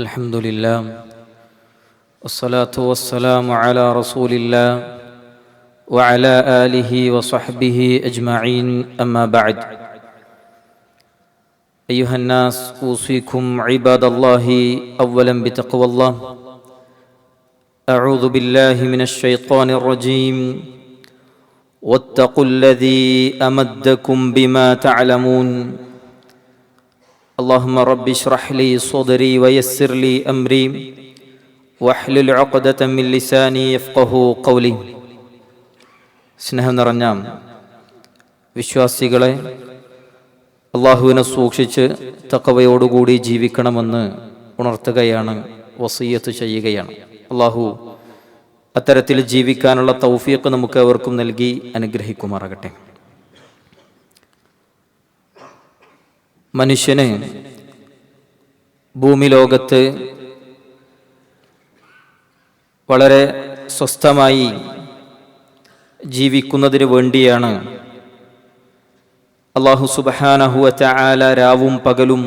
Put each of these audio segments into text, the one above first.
الحمد لله والصلاة والسلام على رسول الله وعلى آله وصحبه أجمعين. أما بعد أيها الناس أوصيكم عباد الله أولا بتقوى الله. أعوذ بالله من الشيطان الرجيم. واتقوا الذي أمدكم بما تعلمون. اللهم رب اشرح لي صدري ويسر لي أمري واحلل عقدة من لساني يفقه قولي സ്നേഹം നിറഞ്ഞ വിശ്വാസികളെ അള്ളാഹുവിനെ സൂക്ഷിച്ച് തക്കവയോടുകൂടി ജീവിക്കണമെന്ന് ഉണർത്തുകയാണ് വസീയത്ത് ചെയ്യുകയാണ് അള്ളാഹു അത്തരത്തിൽ ജീവിക്കാനുള്ള തൗഫീഖ് നമുക്ക് അവർക്കും നൽകി അനുഗ്രഹിക്കുമാറാകട്ടെ മനുഷ്യന് ഭൂമി ലോകത്ത് വളരെ സ്വസ്ഥമായി ജീവിക്കുന്നതിന് വേണ്ടിയാണ് അള്ളാഹു സുബഹാനഹുവറ്റ ആല രാവും പകലും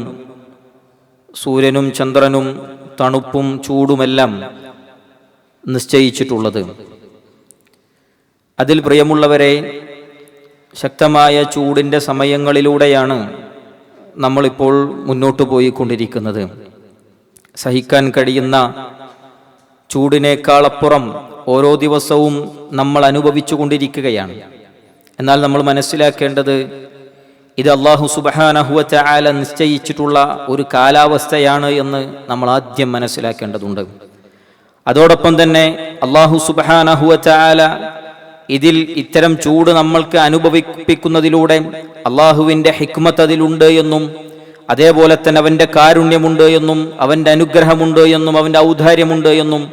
സൂര്യനും ചന്ദ്രനും തണുപ്പും ചൂടുമെല്ലാം നിശ്ചയിച്ചിട്ടുള്ളത്. അതിൽ പ്രിയമുള്ളവരെ ശക്തമായ ചൂടിന്റെ സമയങ്ങളിലൂടെയാണ് നമ്മളിപ്പോൾ മുന്നോട്ട് പോയിക്കൊണ്ടിരിക്കുന്നത്. സഹിക്കാൻ കഴിയുന്ന ചൂടിനേക്കാളപ്പുറം ഓരോ ദിവസവും നമ്മൾ അനുഭവിച്ചു കൊണ്ടിരിക്കുകയാണ് എന്നാൽ നമ്മൾ മനസ്സിലാക്കേണ്ടത് ഇത് അള്ളാഹു സുബഹാനഹുവറ്റ ആല നിശ്ചയിച്ചിട്ടുള്ള ഒരു കാലാവസ്ഥയാണ് എന്ന് നമ്മൾ ആദ്യം മനസ്സിലാക്കേണ്ടതുണ്ട്. അതോടൊപ്പം തന്നെ അള്ളാഹു സുബഹാനഹുവറ്റ ആല ഇതിൽ ഇത്തരം ചൂട് നമ്മൾക്ക് അനുഭവിപ്പിക്കുന്നതിലൂടെ അള്ളാഹുവിന്റെ ഹിക്മത്ത് അതിലുണ്ട് എന്നും അതേപോലെ തന്നെ അവന്റെ കാരുണ്യമുണ്ട് എന്നും അവന്റെ അനുഗ്രഹമുണ്ട് എന്നും അവന്റെ ഔദാര്യമുണ്ട് എന്നും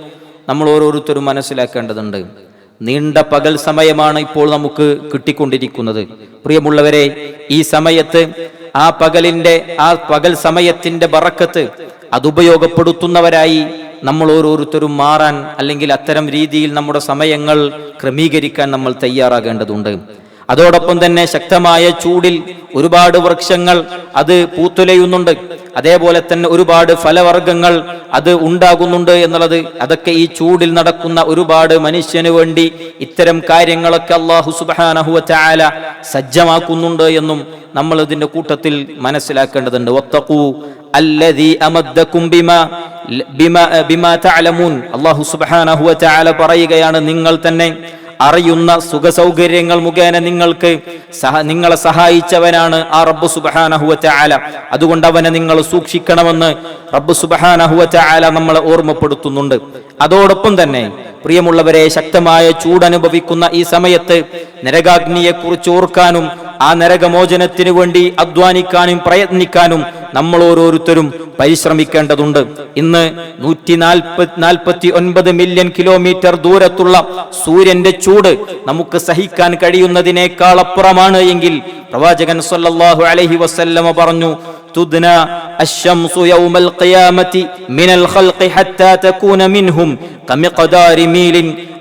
നമ്മൾ ഓരോരുത്തരും മനസ്സിലാക്കേണ്ടതുണ്ട്. നീണ്ട പകൽ സമയമാണ് ഇപ്പോൾ നമുക്ക് കിട്ടിക്കൊണ്ടിരിക്കുന്നത്. പ്രിയമുള്ളവരെ ഈ സമയത്ത് ആ പകലിന്റെ ആ പകൽ സമയത്തിന്റെ ബറക്കത്ത് അതുപയോഗപ്പെടുത്തുന്നവരായി നമ്മൾ ഓരോരുത്തരും മാറാൻ അല്ലെങ്കിൽ അത്തരം രീതിയിൽ നമ്മുടെ സമയങ്ങൾ ക്രമീകരിക്കാൻ നമ്മൾ തയ്യാറാകേണ്ടതുണ്ട്. അതോടൊപ്പം തന്നെ ശക്തമായ ചൂടിൽ ഒരുപാട് വൃക്ഷങ്ങൾ അത് പൂത്തുലയുന്നുണ്ട്. അതേപോലെ തന്നെ ഒരുപാട് ഫലവർഗങ്ങൾ അത് ഉണ്ടാകുന്നുണ്ട് എന്നുള്ളത് അതൊക്കെ ഈ ചൂടിൽ നടക്കുന്ന ഒരുപാട് മനുഷ്യന് വേണ്ടി ഇത്തരം കാര്യങ്ങളൊക്കെ അള്ളാഹു സുബാനഹുവ ചാല സജ്ജമാക്കുന്നുണ്ട് എന്നും നമ്മൾ ഇതിന്റെ കൂട്ടത്തിൽ മനസ്സിലാക്കേണ്ടതുണ്ട്. ഒത്തക്കൂ അല്ലദീ അമദ്ദക്കും ബിമാ തഅലമൂൻ. അല്ലാഹു സുബ്ഹാനഹു വ തആല പറയുകയാണ് നിങ്ങൾ തന്നെ അറിയുന്ന സുഖസൗകര്യങ്ങൾ മുഖേന നിങ്ങൾക്ക് സഹ നിങ്ങളെ സഹായിച്ചവനാണ് ആ റബ്ബു സുബഹാനഹുവറ്റ ആല അതുകൊണ്ട് അവനെ നിങ്ങൾ സൂക്ഷിക്കണമെന്ന് റബ്ബു സുബഹാനഹുവറ്റ ആല നമ്മളെ ഓർമ്മപ്പെടുത്തുന്നുണ്ട്. അതോടൊപ്പം തന്നെ പ്രിയമുള്ളവരെ ശക്തമായ ചൂടനുഭവിക്കുന്ന ഈ സമയത്ത് നരകാഗ്നിയെക്കുറിച്ച് ഓർക്കാനും ആ നരകമോചനത്തിനു വേണ്ടി അധ്വാനിക്കാനും പ്രയത്നിക്കാനും നമ്മൾ ഓരോരുത്തരും പരിശ്രമിക്കേണ്ടതുണ്ട് ഇന്ന് നൂറ്റി നാൽപ്പത്തി നാൽപ്പത്തി ഒൻപത് മില്യൺ കിലോമീറ്റർ ദൂരത്തുള്ള സൂര്യന്റെ ചൂട് നമുക്ക് സഹിക്കാൻ കഴിയുന്നതിനേക്കാൾ അപ്പുറമാണ് എങ്കിൽ പ്രവാചകൻ സല്ലല്ലാഹു അലൈഹി വസല്ലമ പറഞ്ഞു تدنى الشمس يوم القيامة من الخلق حتى تكون منهم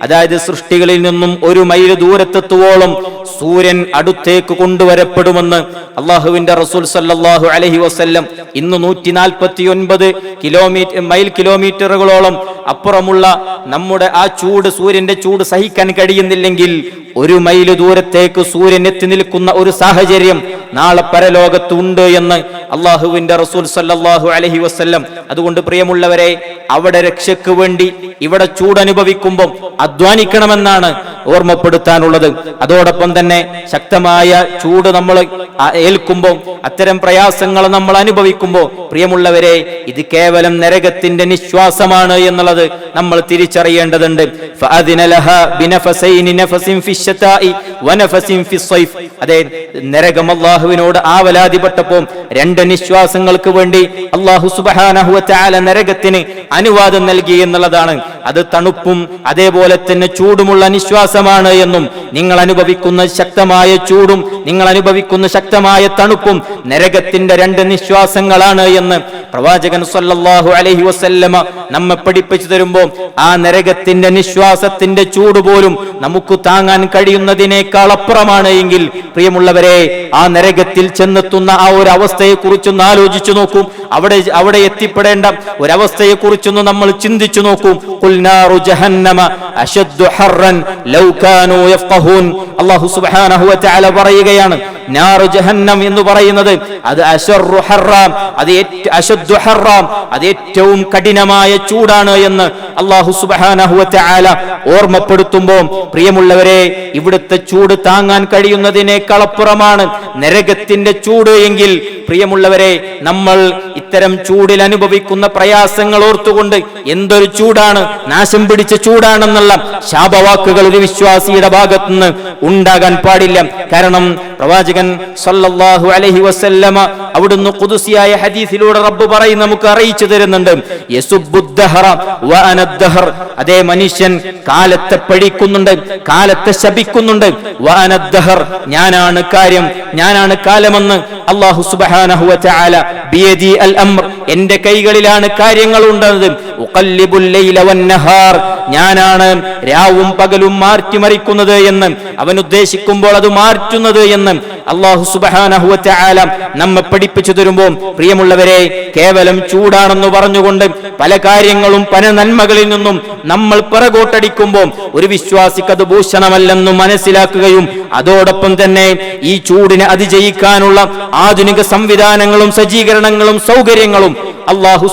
അതായത് സൃഷ്ടികളിൽ നിന്നും ഒരു മൈൽ ദൂരത്തെത്തുവോളം സൂര്യൻ അടുത്തേക്ക് കൊണ്ടുവരപ്പെടുമെന്ന് അള്ളാഹുവിന്റെ റസൂൽ സല്ലാഹു അലഹി വസ്ല്ലം ഇന്ന് നൂറ്റി നാൽപ്പത്തി ഒൻപത് കിലോമീറ്റർ മൈൽ കിലോമീറ്ററുകളോളം അപ്പുറമുള്ള നമ്മുടെ ആ ചൂട് സൂര്യന്റെ ചൂട് സഹിക്കാൻ കഴിയുന്നില്ലെങ്കിൽ ഒരു മൈൽ ദൂരത്തേക്ക് സൂര്യൻ എത്തി നിൽക്കുന്ന ഒരു സാഹചര്യം നാളെ പരലോകത്തുണ്ട് എന്ന് അള്ളാഹുവിന്റെ റസൂൽ സല്ലാഹു അലഹി വസ്ല്ലം. അതുകൊണ്ട് പ്രിയമുള്ളവരെ അവിടെ രക്ഷയ്ക്ക് വേണ്ടി ഇവിടെ ചൂടനുഭവിക്കുമ്പം അധ്വാനിക്കണമെന്നാണ് ഓർമ്മപ്പെടുത്താനുള്ളത്. അതോടൊപ്പം തന്നെ ശക്തമായ ചൂട് നമ്മൾ ഏൽക്കുമ്പോൾ അത്തരം പ്രയാസങ്ങൾ നമ്മൾ അനുഭവിക്കുമ്പോൾ പ്രിയമുള്ളവരെ ഇത് കേവലം നരകത്തിന്റെ നിശ്വാസമാണ് എന്നുള്ളത് നമ്മൾ തിരിച്ചറിയേണ്ടതുണ്ട്. അതെ നരകം അള്ളാഹു അള്ളാഹുവിനോട് ആവലാതിപ്പെട്ടപ്പോൾ രണ്ട് നിശ്വാസങ്ങൾക്ക് വേണ്ടി അള്ളാഹു സുബഹാനഹു തആല നരകത്തിന് അനുവാദം നൽകി എന്നുള്ളതാണ് അത് തണുപ്പും അതേപോലെ തന്നെ ചൂടുമുള്ള നിശ്വാസമാണ് എന്നും നിങ്ങൾ അനുഭവിക്കുന്ന ശക്തമായ ചൂടും നിങ്ങൾ അനുഭവിക്കുന്ന ശക്തമായ തണുപ്പും നരകത്തിന്റെ രണ്ട് നിശ്വാസങ്ങളാണ് എന്ന് പ്രവാചകൻ സല്ലല്ലാഹു അലൈഹി വസല്ലമ നമ്മെ പഠിപ്പിച്ചു തരുമ്പോൾ ആ നരകത്തിന്റെ നിശ്വാസത്തിന്റെ ചൂട് പോലും നമുക്ക് താങ്ങാൻ കഴിയുന്നതിനേക്കാൾ അപ്പുറമാണ് എങ്കിൽ പ്രിയമുള്ളവരെ ആ നരകത്തിൽ ചെന്നെത്തുന്ന ആ ഒരു അവസ്ഥയെ കുറിച്ചൊന്ന് ആലോചിച്ചു നോക്കും. അവിടെ അവിടെ എത്തിപ്പെടേണ്ട ഒരവസ്ഥയെ കുറിച്ചൊന്ന് നമ്മൾ ചിന്തിച്ചു നോക്കൂ. ഖുൽ നാറു ജഹന്നമ അശദ്ദു ഹർറൻ ലൗ കാനൂ യഫ്ഖഹൂൻ അല്ലാഹു സുബ്ഹാനഹു വ തആല പറയുകയാണ് ജഹന്നം എന്ന് പറയുന്നത് അത് ഹറാം അത് ഹറാം അത് ഏറ്റവും കഠിനമായ ചൂടാണ് എന്ന് അള്ളാഹു തആല ഓർമ്മപ്പെടുത്തുമ്പോൾ പ്രിയമുള്ളവരെ ഇവിടുത്തെ ചൂട് താങ്ങാൻ കഴിയുന്നതിനേക്കാൾ അപ്പുറമാണ് നരകത്തിന്റെ ചൂട് എങ്കിൽ. പ്രിയമുള്ളവരെ നമ്മൾ ഇത്തരം ചൂടിൽ അനുഭവിക്കുന്ന പ്രയാസങ്ങൾ ഓർത്തുകൊണ്ട് എന്തൊരു ചൂടാണ് നാശം പിടിച്ച ചൂടാണെന്നുള്ള ശാപവാക്കുകൾ ഒരു വിശ്വാസിയുടെ ഭാഗത്തുനിന്ന് ഉണ്ടാകാൻ പാടില്ല. കാരണം പ്രവാചകൻ സല്ലല്ലാഹു അലൈഹി വസല്ലമ അവിടുന്ന് കുതുസിയായ ഹദീസിലൂടെ റബ്ബ് പറയും നമുക്ക് അറിയിച്ചു തരുന്നുണ്ട്. അതേ മനുഷ്യൻ കാലത്തെ പഴിക്കുന്നുണ്ട് കാലത്തെ ശപിക്കുന്നുണ്ട്. ഞാനാണ് കാര്യം ഞാനാണ് കാലമെന്ന് അല്ലാഹു സുബ്ഹാനഹു വ ബിയദി അൽ അംർ. എന്റെ കൈകളിലാണ് കാര്യങ്ങൾ ഉണ്ടെന്നത് ഞാനാണ് രാവും പകലും മാറ്റിമറിക്കുന്നത് എന്ന് അവൻ ഉദ്ദേശിക്കുമ്പോൾ അത് മാറ്റുന്നത് എന്ന്. അള്ളാഹു തആല നമ്മെ പഠിപ്പിച്ചു തരുമ്പോൾ പ്രിയമുള്ളവരെ കേവലം ചൂടാണെന്ന് പറഞ്ഞുകൊണ്ട് പല കാര്യങ്ങളും പല നന്മകളിൽ നിന്നും നമ്മൾ പിറകോട്ടടിക്കുമ്പോൾ ഒരു വിശ്വാസിക്ക് അത് ഭൂഷണമല്ലെന്ന് മനസ്സിലാക്കുകയും അതോടൊപ്പം തന്നെ ഈ ചൂടിനെ അതിജയിക്കാനുള്ള ആധുനിക സംവിധാനങ്ങളും സജ്ജീകരണങ്ങളും സൗകര്യങ്ങളും അള്ളാഹു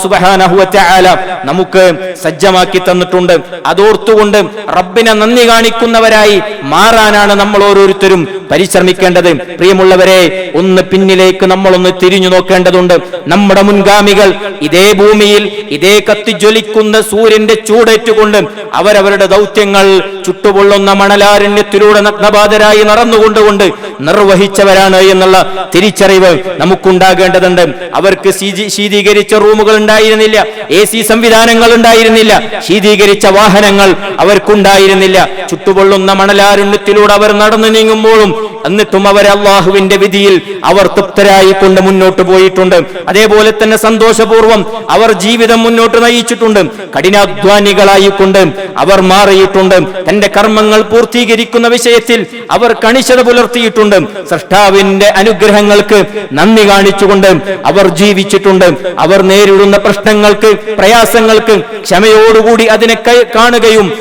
തആല നമുക്ക് സജ്ജമാക്കി തന്നിട്ടുണ്ട്. അതോർത്തുകൊണ്ട് റബ്ബിനെ നന്ദി കാണിക്കുന്നവരായി മാറാനാണ് നമ്മൾ ഓരോരുത്തരും പരിശ്രമിക്കേണ്ടത്. പ്രിയമുള്ളവരെ ഒന്ന് പിന്നിലേക്ക് നമ്മളൊന്ന് തിരിഞ്ഞു നോക്കേണ്ടതുണ്ട്. നമ്മുടെ മുൻഗാമികൾ ഇതേ ഭൂമിയിൽ ഇതേ കത്തിജ്വലിക്കുന്ന സൂര്യന്റെ ചൂടേറ്റുകൊണ്ട് അവരവരുടെ ദൗത്യങ്ങൾ ചുട്ടുപൊള്ളുന്ന മണലാരണ്യത്തിലൂടെ നഗ്നബാധരായി നടന്നുകൊണ്ടുകൊണ്ട് നിർവഹിച്ചവരാണ് എന്നുള്ള തിരിച്ചറിവ് നമുക്കുണ്ടാകേണ്ടതുണ്ട്. അവർക്ക് ശീതി- ശീതീകരിച്ച റൂമുകൾ ഉണ്ടായിരുന്നില്ല. എ സി സംവിധാനങ്ങൾ ഉണ്ടായിരുന്നില്ല. ശീതീകരിച്ച വാഹനങ്ങൾ അവർക്കുണ്ടായിരുന്നില്ല. ചുട്ടുപൊള്ളുന്ന മണലാരുണ്യത്തിലൂടെ അവർ നടന്നു നീങ്ങുമ്പോഴും por എന്നിട്ടും അവർ അള്ളാഹുവിന്റെ വിധിയിൽ അവർ തൃപ്തരായിക്കൊണ്ട് മുന്നോട്ട് പോയിട്ടുണ്ട്. അതേപോലെ തന്നെ സന്തോഷപൂർവം അവർ ജീവിതം മുന്നോട്ട് നയിച്ചിട്ടുണ്ട്. കഠിനാധ്വാനികളായിക്കൊണ്ട് അവർ മാറിയിട്ടുണ്ട്. തന്റെ കർമ്മങ്ങൾ പൂർത്തീകരിക്കുന്ന വിഷയത്തിൽ അവർ കണിശത പുലർത്തിയിട്ടുണ്ട്. സൃഷ്ടാവിന്റെ അനുഗ്രഹങ്ങൾക്ക് നന്ദി കാണിച്ചുകൊണ്ട് അവർ ജീവിച്ചിട്ടുണ്ട്. അവർ നേരിടുന്ന പ്രശ്നങ്ങൾക്ക് പ്രയാസങ്ങൾക്ക് ക്ഷമയോടുകൂടി അതിനെ കാണുകയും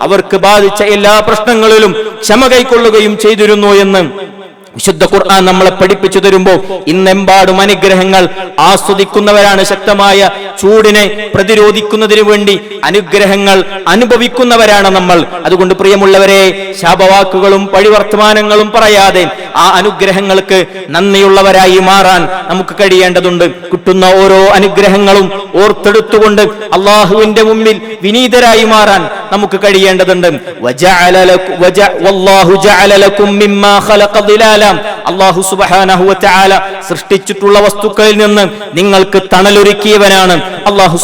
അവർക്ക് ബാധിച്ച എല്ലാ പ്രശ്നങ്ങളിലും ക്ഷമ കൈക്കൊള്ളുകയും ചെയ്തിരുന്നു എന്ന് വിശുദ്ധ ഖുർആൻ നമ്മളെ പഠിപ്പിച്ചു തരുമ്പോൾ ഇന്നെമ്പാടും അനുഗ്രഹങ്ങൾ ആസ്വദിക്കുന്നവരാണ് ശക്തമായ ചൂടിനെ പ്രതിരോധിക്കുന്നതിനു വേണ്ടി അനുഗ്രഹങ്ങൾ അനുഭവിക്കുന്നവരാണ് നമ്മൾ. അതുകൊണ്ട് പ്രിയമുള്ളവരെ ശാപവാക്കുകളും പഴിവർത്തമാനങ്ങളും പറയാതെ ആ അനുഗ്രഹങ്ങൾക്ക് നന്ദിയുള്ളവരായി മാറാൻ നമുക്ക് കഴിയേണ്ടതുണ്ട്. കിട്ടുന്ന ഓരോ അനുഗ്രഹങ്ങളും ഓർത്തെടുത്തുകൊണ്ട് അള്ളാഹുവിന്റെ മുമ്പിൽ വിനീതരായി മാറാൻ നമുക്ക് കഴിയേണ്ടതുണ്ട്. അള്ളാഹു സുബ്ഹാനഹു വ സൃഷ്ടിച്ചിട്ടുള്ള വസ്തുക്കളിൽ നിന്ന് നിങ്ങൾക്ക് തണലൊരുക്കിയവനാണ് അള്ളാഹു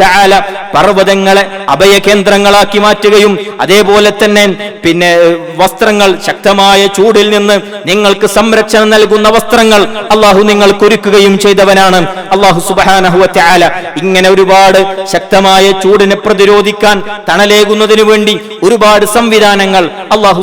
തആല പർവതങ്ങളെ അഭയകേന്ദ്രങ്ങളാക്കി മാറ്റുകയും അതേപോലെ തന്നെ പിന്നെ വസ്ത്രങ്ങൾ ശക്തമായ ചൂടിൽ നിന്ന് നിങ്ങൾക്ക് സംരക്ഷണം നൽകുന്ന വസ്ത്രങ്ങൾ അള്ളാഹു നിങ്ങൾക്ക് ഒരുക്കുകയും ചെയ്തവനാണ്. അള്ളാഹു തആല ഇങ്ങനെ ഒരുപാട് ശക്തമായ ചൂടിനെ പ്രതിരോധിക്കാൻ തണലേകുന്നതിനു വേണ്ടി ഒരുപാട് സംവിധാനങ്ങൾ അള്ളാഹു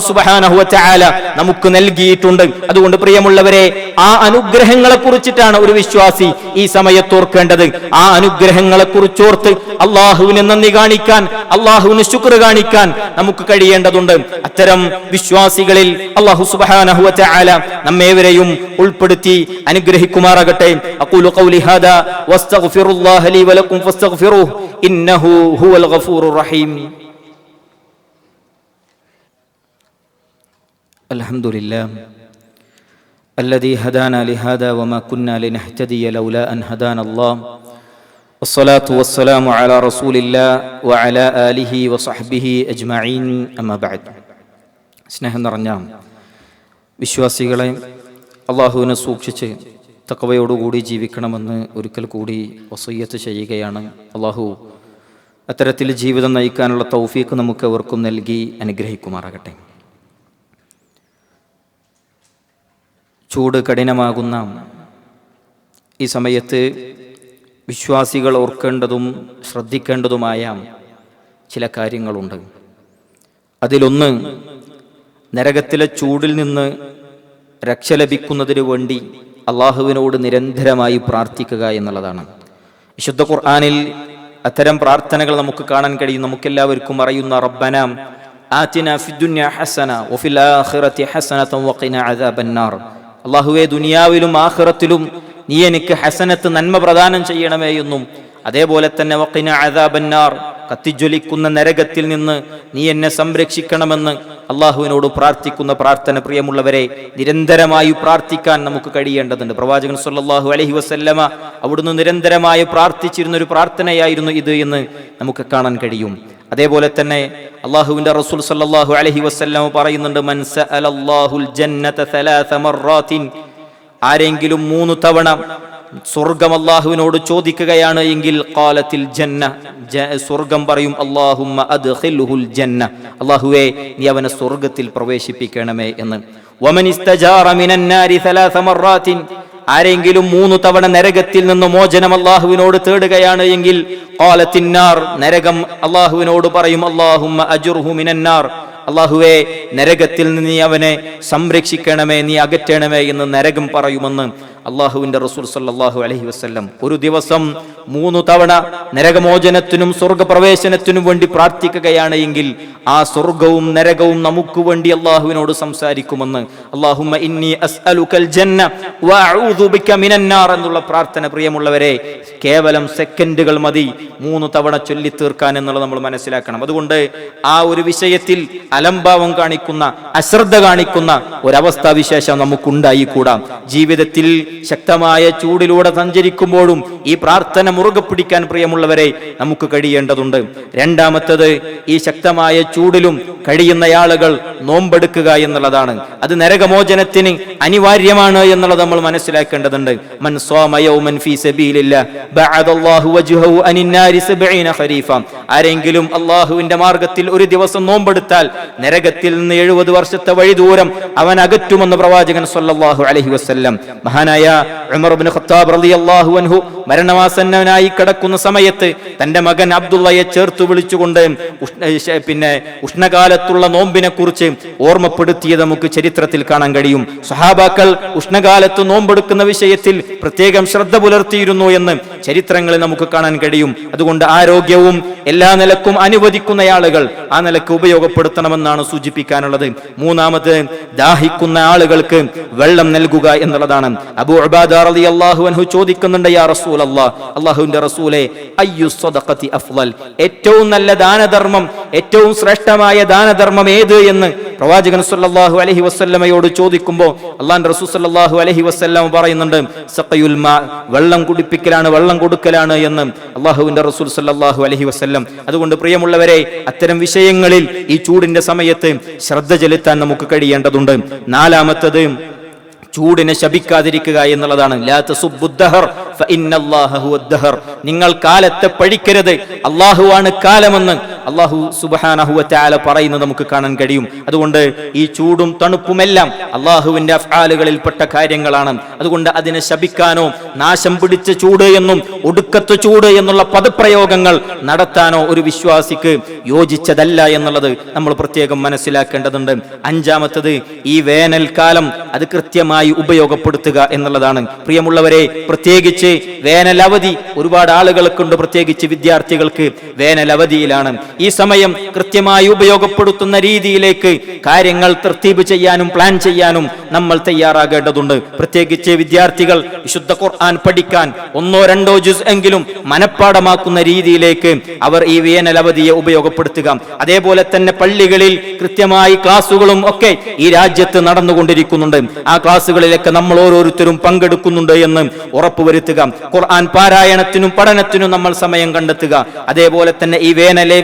തആല നമുക്ക് നൽകിയിട്ടുണ്ട്. അതുകൊണ്ട് പ്രിയമുള്ളവരെ ആ അനുഗ്രഹങ്ങളെ കുറിച്ചിട്ടാണ് ഒരു വിശ്വാസി ഈ സമയത്തോർക്കേണ്ടത് ആ അനുഗ്രഹങ്ങളെ കുറിച്ചോർത്ത് അള്ളാഹുവിനെ നന്ദി കാണിക്കാൻ അള്ളാഹുവിന് ശുക്ർ കാണിക്കാൻ നമുക്ക് കഴിയേണ്ടതുണ്ട്. അത്തരം വിശ്വാസികളിൽ الله سبحانه وتعالى نم يوم ألبرتي أن يجره كمارا أقول قولي هذا واستغفر الله لي ولكم فاستغفروه إنه هو الغفور الرحيم الحمد لله الذي هدانا لهذا وما كنا لنهتدي لولا أن هدانا الله والصلاة والسلام على رسول الله وعلى آله وصحبه أجمعين أما بعد സ്നേഹം നിറഞ്ഞ വിശ്വാസികളെ അള്ളാഹുവിനെ സൂക്ഷിച്ച് തക്കവയോടുകൂടി ജീവിക്കണമെന്ന് ഒരിക്കൽ കൂടി വസയ്യത്ത് ചെയ്യുകയാണ് അള്ളാഹു. അത്തരത്തിൽ ജീവിതം നയിക്കാനുള്ള തൗഫീക്ക് നമുക്ക് അവർക്കും നൽകി അനുഗ്രഹിക്കുമാറാകട്ടെ. ചൂട് കഠിനമാകുന്ന ഈ സമയത്ത് വിശ്വാസികൾ ഓർക്കേണ്ടതും ശ്രദ്ധിക്കേണ്ടതുമായ ചില കാര്യങ്ങളുണ്ട്. അതിലൊന്ന് നരകത്തിലെ ചൂടിൽ നിന്ന് രക്ഷ ലഭിക്കുന്നതിന് വേണ്ടി അള്ളാഹുവിനോട് നിരന്തരമായി പ്രാർത്ഥിക്കുക എന്നുള്ളതാണ്. വിശുദ്ധ ഖുർആാനിൽ അത്തരം പ്രാർത്ഥനകൾ നമുക്ക് കാണാൻ കഴിയും. നമുക്കെല്ലാവർക്കും അറിയുന്ന റബ്ബന അള്ളാഹുവെ ദുനിയാവിലും ആഹ്റത്തിലും നീ എനിക്ക് ഹസനത്ത് നന്മ പ്രദാനം ചെയ്യണമേ എന്നും അതേപോലെ തന്നെ വക്കിന അദാബന്നാർ കത്തിജ്വലിക്കുന്ന നരകത്തിൽ നിന്ന് നീ എന്നെ സംരക്ഷിക്കണമെന്ന് അള്ളാഹുവിനോട് പ്രാർത്ഥിക്കുന്ന പ്രാർത്ഥന പ്രിയമുള്ളവരെ നിരന്തരമായി പ്രാർത്ഥിക്കാൻ നമുക്ക് കഴിയേണ്ടതുണ്ട്. പ്രവാചകൻ സല്ലാഹു അലഹി വസല്ലമ അവിടുന്ന് നിരന്തരമായി പ്രാർത്ഥിച്ചിരുന്ന ഒരു പ്രാർത്ഥനയായിരുന്നു ഇത് എന്ന് നമുക്ക് കാണാൻ കഴിയും. അതേപോലെ തന്നെ അള്ളാഹുവിന്റെ റസൂൽ സല്ലാഹു അലഹി വസല്ലമ പറയുന്നുണ്ട് മൻ സഅലല്ലാഹുൽ ജന്നത ആരെങ്കിലും മൂന്ന് തവണ സ്വർഗം അള്ളാഹുവിനോട് ചോദിക്കുകയാണ് എങ്കിൽ കാലത്തിൽ ജന്ന സ്വർഗം പറയും അള്ളാഹുമ്മ അദ്ഖിൽഹുൽ ജന്ന. അള്ളാഹുവെ നീ അവനെ സ്വർഗത്തിൽ പ്രവേശിപ്പിക്കണമേ എന്ന്. ആരെങ്കിലും മൂന്ന് തവണ നരകത്തിൽ നിന്ന് മോചനം അള്ളാഹുവിനോട് തേടുകയാണ് എങ്കിൽ കാലത്തിന്നാർ നരകം അള്ളാഹുവിനോട് പറയും അള്ളാഹുമ്മ മിനന്നാർ. അള്ളാഹുവെ നരകത്തിൽ നിന്ന് നീ അവനെ സംരക്ഷിക്കണമേ നീ അകറ്റണമേ എന്ന് നരകം പറയുമെന്ന്. അള്ളാഹുവിന്റെ റസൂൽ സല്ലാഹു അലഹി വസ്ല്ലം ഒരു ദിവസം മൂന്ന് തവണ നരകമോചനത്തിനും സ്വർഗപ്രവേശനത്തിനും വേണ്ടി പ്രാർത്ഥിക്കുകയാണ് എങ്കിൽ ആ സ്വർഗവും നരകവും നമുക്ക് വേണ്ടി അള്ളാഹുവിനോട് സംസാരിക്കുമെന്ന് ഇന്നി അസ്അലുക്കൽ ജന്ന മിനന്നാർ എന്നുള്ള പ്രാർത്ഥന പ്രിയമുള്ളവരെ കേവലം സെക്കൻഡുകൾ മതി മൂന്ന് തവണ ചൊല്ലി തീർക്കാൻ എന്നുള്ളത് നമ്മൾ മനസ്സിലാക്കണം. അതുകൊണ്ട് ആ ഒരു വിഷയത്തിൽ അലംഭാവം കാണിക്കുന്ന അശ്രദ്ധ കാണിക്കുന്ന ഒരവസ്ഥാവിശേഷം നമുക്കുണ്ടായിക്കൂടാം. ജീവിതത്തിൽ ശക്തമായ ചൂടിലൂടെ സഞ്ചരിക്കുമ്പോഴും ഈ പ്രാർത്ഥന മുറുകെ പിടിക്കാൻ പ്രിയമുള്ളവരെ നമുക്ക് കഴിയേണ്ടതുണ്ട്. രണ്ടാമത്തത് ഈ ശക്തമായ ചൂടിലും കഴിയുന്ന ആളുകൾ നോമ്പെടുക്കുക എന്നുള്ളതാണ്. അത് നരകമോചനത്തിന് അനിവാര്യമാണ് എന്നുള്ളത് നമ്മൾ മനസ്സിലാക്കേണ്ടതുണ്ട്. മൻ സബീലില്ല ബഅദല്ലാഹു അനിന്നാരി സബഈന ഖരീഫ. ആരെങ്കിലും അള്ളാഹുവിന്റെ മാർഗത്തിൽ ഒരു ദിവസം നോമ്പെടുത്താൽ നരകത്തിൽ നിന്ന് എഴുപത് വർഷത്തെ വഴി ദൂരം അവൻ അകറ്റുമെന്ന് പ്രവാചകൻ സല്ലല്ലാഹു അലൈഹി വസല്ലം മഹാനായ ഉമർ ഇബ്നു ഖത്താബ് റളിയല്ലാഹു അൻഹു മരണവാസന്നനായി കിടക്കുന്ന സമയത്ത് തന്റെ മകൻ അബ്ദുള്ളയെ ചേർത്ത് വിളിച്ചുകൊണ്ട് പിന്നെ ഉഷ്ണകാലത്തുള്ള നോമ്പിനെ കുറിച്ച് ഓർമ്മപ്പെടുത്തിയത് നമുക്ക് ചരിത്രത്തിൽ കാണാൻ കഴിയും. സഹാബാക്കൾ ഉഷ്ണകാലത്ത് നോമ്പെടുക്കുന്ന വിഷയത്തിൽ പ്രത്യേകം ശ്രദ്ധ പുലർത്തിയിരുന്നു എന്ന് ചരിത്രങ്ങളിൽ നമുക്ക് കാണാൻ കഴിയും. അതുകൊണ്ട് ആരോഗ്യവും എല്ലാ നിലക്കും അനുവദിക്കുന്ന ആളുകൾ ആ നിലയ്ക്ക് ഉപയോഗപ്പെടുത്തണമെന്നാണ് സൂചിപ്പിക്കാനുള്ളത്. മൂന്നാമത് ദാഹിക്കുന്ന ആളുകൾക്ക് വെള്ളം നൽകുക എന്നുള്ളതാണ്. അബൂ ഉബാദ റളിയല്ലാഹു അൻഹു ചോദിക്കുന്നുണ്ട് യാ അല്ലാഹുവിന്റെ റസൂലേ അയ്യു സ്വദഖത്തി അഫ്ളൽ ഏറ്റവും നല്ല ദാനധർമ്മം ഏറ്റവും ശ്രേഷ്ഠമായ ദാനധർമ്മം ഏത് എന്ന്? പ്രവാചകൻ സല്ലല്ലാഹു അലൈഹി വസല്ലമയോട് ചോദിക്കുമ്പോൾ അള്ളാഹു റസൂൽ സല്ലല്ലാഹു അലൈഹി വസല്ലം പറയുന്നുണ്ട് സഖയുൽ മാ വെള്ളം കുടിപ്പിക്കലാണ് വെള്ളം കൊടുക്കലാണ് എന്ന് അള്ളാഹുവിന്റെ റസൂൽ സല്ലല്ലാഹു അലൈഹി വസല്ലം. അതുകൊണ്ട് പ്രിയമുള്ളവരെ അത്തരം വിഷയങ്ങളിൽ ഈ ചൂടിന്റെ സമയത്ത് ശ്രദ്ധ ചെലുത്താൻ നമുക്ക് കഴിയേണ്ടതുണ്ട്. നാലാമത്തത് ചൂടിനെ ശപിക്കാതിരിക്കുക എന്നുള്ളതാണ്. നിങ്ങൾ കാലത്തെ പഴിക്കരുത്. അള്ളാഹുവാണ് കാലമെന്ന്. അള്ളാഹു സുബ്ഹാനഹു വതആല പറയുന്നത് നമുക്ക് കാണാൻ കഴിയും. അതുകൊണ്ട് ഈ ചൂടും തണുപ്പുമെല്ലാം അള്ളാഹുവിന്റെ അഫ്ആലുകളിൽപ്പെട്ട കാര്യങ്ങളാണ്. അതുകൊണ്ട് അതിനെ ശപിക്കാനോ നാശം പിടിച്ച ചൂട് എന്നും ഒടുക്കത്തെ ചൂട് എന്നുള്ള പദപ്രയോഗങ്ങൾ നടത്താനോ ഒരു വിശ്വാസിക്ക് യോജിച്ചതല്ല എന്നുള്ളത് നമ്മൾ പ്രത്യേകം മനസ്സിലാക്കേണ്ടതുണ്ട്. അഞ്ചാമത്തത് ഈ വേനൽക്കാലം അത് കൃത്യമായി ഉപയോഗപ്പെടുത്തുക എന്നുള്ളതാണ്. പ്രിയമുള്ളവരെ പ്രത്യേകിച്ച് വേനൽ അവധി ഒരുപാട് ആളുകൾക്കുണ്ട് പ്രത്യേകിച്ച് വിദ്യാർത്ഥികൾക്ക് വേനൽ അവധിയിലാണ് ഈ സമയം കൃത്യമായി ഉപയോഗപ്പെടുത്തുന്ന രീതിയിലേക്ക് കാര്യങ്ങൾ തൃത്തീപ് ചെയ്യാനും പ്ലാൻ ചെയ്യാനും നമ്മൾ തയ്യാറാകേണ്ടതുണ്ട്. പ്രത്യേകിച്ച് വിദ്യാർത്ഥികൾ വിശുദ്ധ ഖുർആൻ പഠിക്കാൻ ഒന്നോ രണ്ടോ ജുസ് എങ്കിലും മനഃപ്പാടമാക്കുന്ന രീതിയിലേക്ക് അവർ ഈ വേനൽ അവധിയെ ഉപയോഗപ്പെടുത്തുക. അതേപോലെ തന്നെ പള്ളികളിൽ കൃത്യമായി ക്ലാസ്സുകളും ഒക്കെ ഈ രാജ്യത്ത് നടന്നുകൊണ്ടിരിക്കുന്നുണ്ട്. ആ ക്ലാസ്സുകളിലൊക്കെ നമ്മൾ ഓരോരുത്തരും പങ്കെടുക്കുന്നുണ്ട് എന്ന് ഉറപ്പുവരുത്തുക. ഖുർആൻ പാരായണത്തിനും പഠനത്തിനും നമ്മൾ സമയം കണ്ടെത്തുക. അതേപോലെ തന്നെ ഈ വേനലെ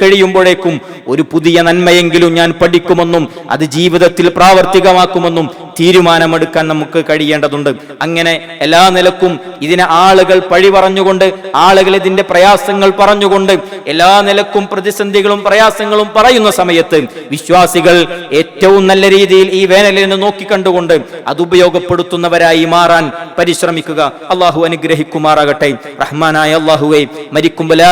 കഴിയുമ്പോഴേക്കും ഒരു പുതിയ നന്മയെങ്കിലും ഞാൻ പഠിക്കുമെന്നും അത് ജീവിതത്തിൽ പ്രാവർത്തികമാക്കുമെന്നും തീരുമാനമെടുക്കാൻ നമുക്ക് കഴിയേണ്ടതുണ്ട്. അങ്ങനെ എല്ലാ നിലക്കും ഇതിനെ ആളുകൾ പഴി പറഞ്ഞുകൊണ്ട് ആളുകൾ ഇതിന്റെ പ്രയാസങ്ങൾ പറഞ്ഞുകൊണ്ട് എല്ലാ നിലക്കും പ്രതിസന്ധികളും പ്രയാസങ്ങളും പറയുന്ന സമയത്ത് വിശ്വാസികൾ ഏറ്റവും നല്ല രീതിയിൽ ഈ വേനലിനെ നോക്കിക്കണ്ടുകൊണ്ട് അത് ഉപയോഗപ്പെടുത്തുന്നവരായി മാറാൻ പരിശ്രമിക്കുക. അള്ളാഹു അനുഗ്രഹിക്കുമാറാകട്ടെ. റഹ്മാനായ അള്ളാഹുവെ മരിക്കുമ്പോൾ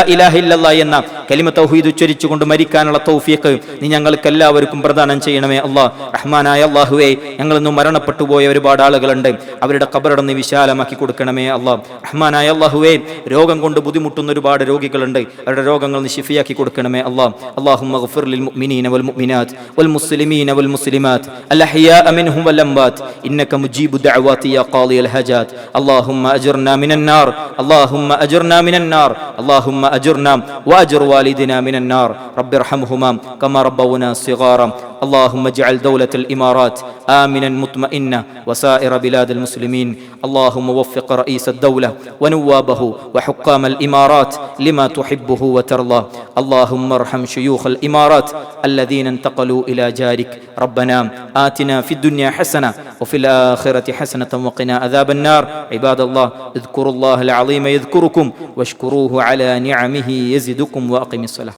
എന്ന കലിമ തൗഹീദ് ഉച്ചരിച്ചുകൊണ്ട് മരിക്കാനുള്ള തൗഫിയക്ക് നീ ഞങ്ങൾക്ക് എല്ലാവർക്കും പ്രദാനം ചെയ്യണമേ അള്ളാഹ് റഹ്മാനായ അള്ളാഹുവെ ഞങ്ങൾ ഇന്ന് മരണപ്പെട്ടു പോയ ഒരുപാട് ആളുകളുണ്ട് അവരുടെ കബറടം നീ വിശാലമാക്കി കൊടുക്കണമേ അള്ളാഹ് റഹ്മാനായ അള്ളാഹുവെ രോഗം കൊണ്ട് ബുദ്ധിമുട്ടുന്ന ഒരുപാട് രോഗികളുണ്ട് അവരുടെ രോഗങ്ങൾ നീ ഷിഫിയാക്കി കൊടുക്കണമേ അള്ളാഹ് اللهم اغفر للمؤمنين والمؤمنات والمسلمين والمسلمات الأحياء منهم والأموات إنك مجيب الدعوات يا قاضي الحاجات اللهم أجرنا من النار اللهم أجرنا من النار اللهم أجرنا وأجر والدنا من النار رب ارحمهما كما ربونا صغارا اللهم اجعل دولة الإمارات آمنا مطمئنا وسائر بلاد المسلمين. اللهم وفق رئيس الدولة ونوابه وحكام الإمارات لما تحبه وترضى. اللهم ارحم شيوخ الإمارات الذين انتقلوا إلى جارك. ربنا آتنا في الدنيا حسنة وفي الآخرة حسنة وقنا عذاب النار. عباد الله اذكروا الله العظيم يذكركم واشكروه على نعمه يزدكم وأقم الصلاة.